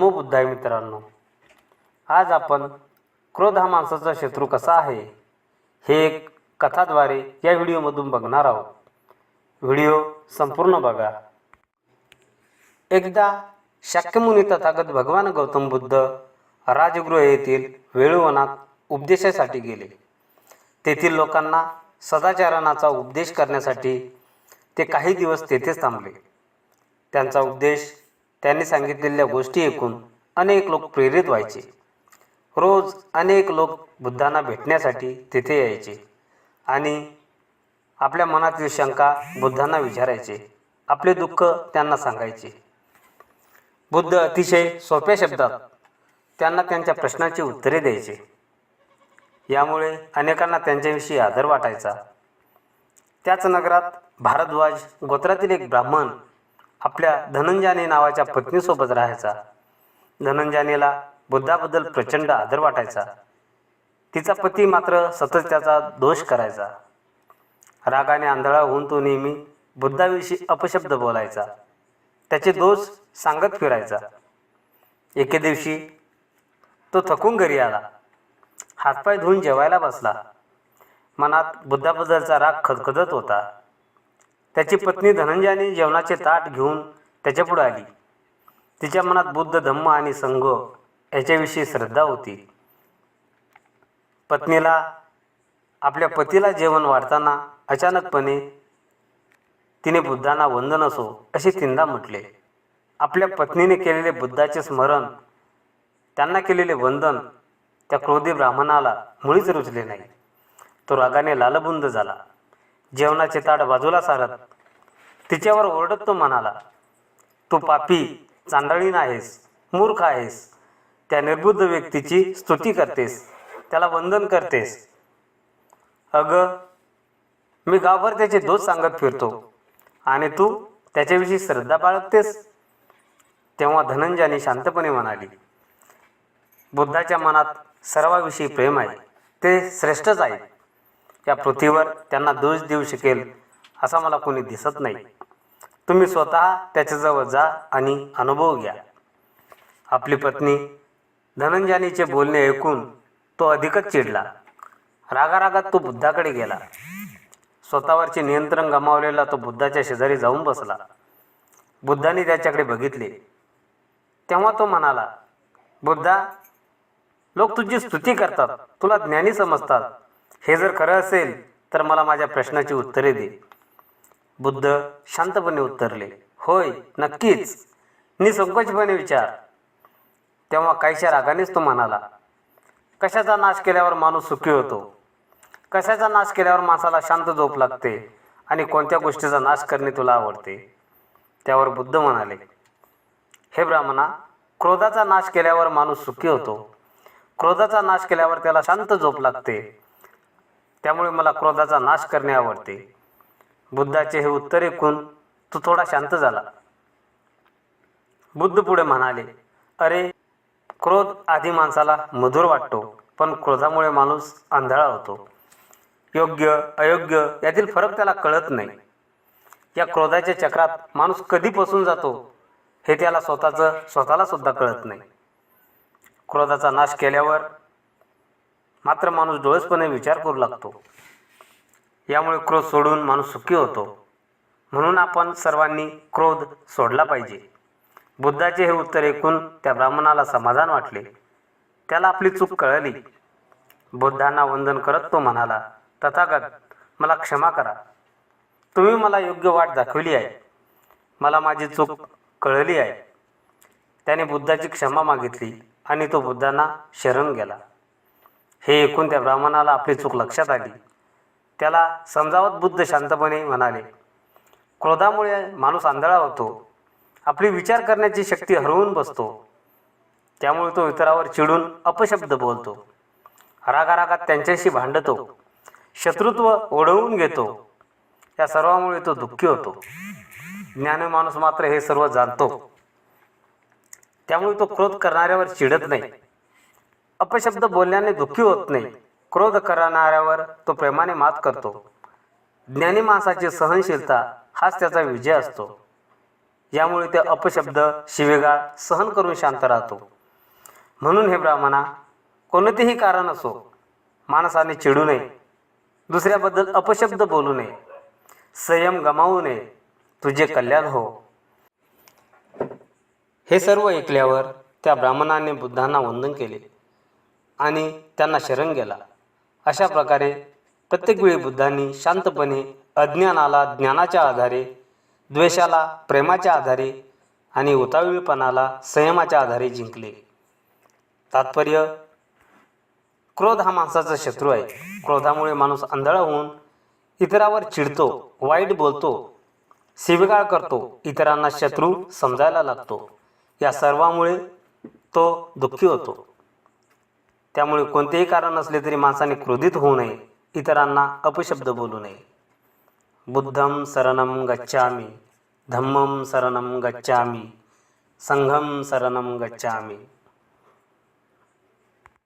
नमो बुद्धाय मित्रांनो. आज आपण क्रोध हा माणसाचा शत्रू कसा आहे हे एक कथाद्वारे या व्हिडिओमधून बघणार आहोत. व्हिडिओ संपूर्ण बघा. एकदा शाक्यमुनी तथागत भगवान गौतम बुद्ध राजगृह येथील वेळुवनात उपदेशासाठी गेले. तेथील लोकांना सदाचरणाचा उपदेश करण्यासाठी ते काही दिवस तेथेच थांबले. त्यांचा उपदेश त्यांनी सांगितलेल्या गोष्टी ऐकून अनेक लोक प्रेरित व्हायचे. रोज अनेक लोक बुद्धांना भेटण्यासाठी तिथे यायचे आणि आपल्या मनातील शंका बुद्धांना विचारायचे. आपले दुःख त्यांना सांगायचे. बुद्ध अतिशय सोप्या शब्दात त्यांना त्यांच्या प्रश्नाची उत्तरे द्यायचे. यामुळे अनेकांना त्यांच्याविषयी आदर वाटायचा. त्याच नगरात भारद्वाज गोत्रातील एक ब्राह्मण आपल्या धनंजाने नावाच्या पत्नीसोबत राहायचा. धनंजानेला बुद्धाबद्दल प्रचंड आदर वाटायचा. तिचा पती मात्र सतत त्याचा दोष करायचा. रागाने आंधळा होऊन तो नेहमी बुद्धाविषयी अपशब्द बोलायचा. त्याचे दोष सांगत फिरायचा. एके दिवशी तो थकून घरी आला. हातपाय धुवून जेवायला बसला. मनात बुद्धाबद्दलचा राग खदखदत होता. त्याची पत्नी धनंजयाने जेवणाचे ताट घेऊन त्याच्यापुढे आली. तिच्या मनात बुद्ध धम्म आणि संघ याच्याविषयी श्रद्धा होती. पत्नीला आपल्या पतीला जेवण वाढताना अचानकपणे तिने बुद्धांना वंदन असो असे तीनदा म्हटले. आपल्या पत्नीने केलेले बुद्धाचे स्मरण त्यांना केलेले वंदन त्या क्रोधी ब्राह्मणाला मुळीच रुचले नाही. तो रागाने लालबुंद झाला. जेवणाचे ताट बाजूला सारत. तिच्यावर ओरडत तो म्हणाला तू पापी चांदळीन आहेस मूर्ख आहेस. त्या निर्बुद्ध व्यक्तीची स्तुती करतेस त्याला वंदन करतेस. अगं मी गावभर त्याचे दोष सांगत फिरतो आणि तू त्याच्याविषयी श्रद्धा बाळगतेस. तेव्हा धनंजयाने शांतपणे म्हणाली बुद्धाच्या मनात सर्वाविषयी प्रेम आहे ते श्रेष्ठच आहे. या पृथ्वीवर त्यांना दोष देऊ शकेल असा मला कोणी दिसत नाही. तुम्ही स्वतः त्याच्याजवळ जा आणि अनुभव घ्या. आपली पत्नी धनंजानीचे बोलणे ऐकून तो अधिकच चिडला. रागारागात तो बुद्धाकडे गेला. स्वतःवरचे नियंत्रण गमावलेला तो बुद्धाच्या शेजारी जाऊन बसला. बुद्धाने त्याच्याकडे बघितले. तेव्हा तो म्हणाला बुद्धा लोक तुझी स्तुती करतात. तुला ज्ञानी समजतात. हे जर खरं असेल तर मला माझ्या प्रश्नाची उत्तरे दे. बुद्ध शांतपणे उत्तरले होय नक्कीच. निसंकोचपणे विचार. तेव्हा काहीशा रागानेच तो म्हणाला कशाचा नाश केल्यावर माणूस सुखी होतो? कशाचा नाश केल्यावर माणसाला शांत झोप लागते आणि कोणत्या गोष्टीचा नाश करणे तुला आवडते? त्यावर बुद्ध म्हणाले हे ब्राह्मणा क्रोधाचा नाश केल्यावर माणूस सुखी होतो. क्रोधाचा नाश केल्यावर त्याला शांत झोप लागते. त्यामुळे मला क्रोधाचा नाश करणे आवडते. बुद्धाचे हे उत्तर ऐकून तो थोडा शांत झाला. बुद्ध पुढे म्हणाले अरे क्रोध आधी माणसाला मधुर वाटतो पण क्रोधामुळे माणूस आंधळा होतो. योग्य अयोग्य यातील फरक त्याला कळत नाही. या क्रोधाच्या चक्रात माणूस कधी फसून जातो हे त्याला स्वतःचं स्वतःला सुद्धा कळत नाही. क्रोधाचा नाश केल्यावर मात्र माणूस डोळसपणे विचार करू लागतो. यामुळे क्रोध सोडून माणूस सुखी होतो. म्हणून आपण सर्वांनी क्रोध सोडला पाहिजे. बुद्धाचे हे उत्तर ऐकून त्या ब्राह्मणाला समाधान वाटले. त्याला आपली चूक कळली. बुद्धांना वंदन करत तो म्हणाला तथागत मला क्षमा करा. तुम्ही मला योग्य वाट दाखवली आहे. मला माझी चूक कळली आहे. त्याने बुद्धाची क्षमा मागितली आणि तो बुद्धांना शरण गेला. हे ऐकून त्या ब्राह्मणाला आपली चूक लक्षात आली. त्याला समजावत बुद्ध शांतपणे म्हणाले क्रोधामुळे माणूस आंधळा होतो. आपली विचार करण्याची शक्ती हरवून बसतो. त्यामुळे तो इतरावर चिडून अपशब्द बोलतो. रागारागात त्यांच्याशी भांडतो. शत्रुत्व ओढवून घेतो. या सर्वामुळे तो दुःखी होतो. ज्ञानी माणूस मात्र हे सर्व जाणतो. त्यामुळे तो क्रोध करणाऱ्यावर चिडत नाही. अपशब्द बोलल्याने दुःखी होत नाही. क्रोध करणाऱ्यावर तो प्रेमाने मात करतो. ज्ञानी माणसाची सहनशीलता हाच त्याचा विजय असतो. यामुळे ते अपशब्द शिवेगाळ सहन करून शांत राहतो. म्हणून हे ब्राह्मणा कोणतेही कारण असो माणसाने चिडू नये. दुसऱ्याबद्दल अपशब्द बोलू नये. संयम गमावू नये. तुझे कल्याण हो. हे सर्व ऐकल्यावर त्या ब्राह्मणाने बुद्धांना वंदन केले. आणि त्यांना शरण गेला. अशा प्रकारे प्रत्येक वेळी बुद्धांनी शांतपणे अज्ञानाला ज्ञानाच्या आधारे द्वेषाला प्रेमाच्या आधारे आणि उतावीळपणाला संयमाच्या आधारे जिंकले. तात्पर्य क्रोध हा माणसाचा शत्रू आहे. क्रोधामुळे माणूस आंधळा होऊन इतरावर चिडतो वाईट बोलतो शिवीगाळ करतो इतरांना शत्रू समजायला लागतो. या सर्वामुळे तो दुःखी होतो. त्यामुळे कोणतेही कारण असले तरी माणसाने क्रोधित होऊ नये. इतरांना अपशब्द बोलू नये. बुद्धं शरणम गच्छामि. धम्मं शरणम गच्छामि. संघं शरणम गच्छामि.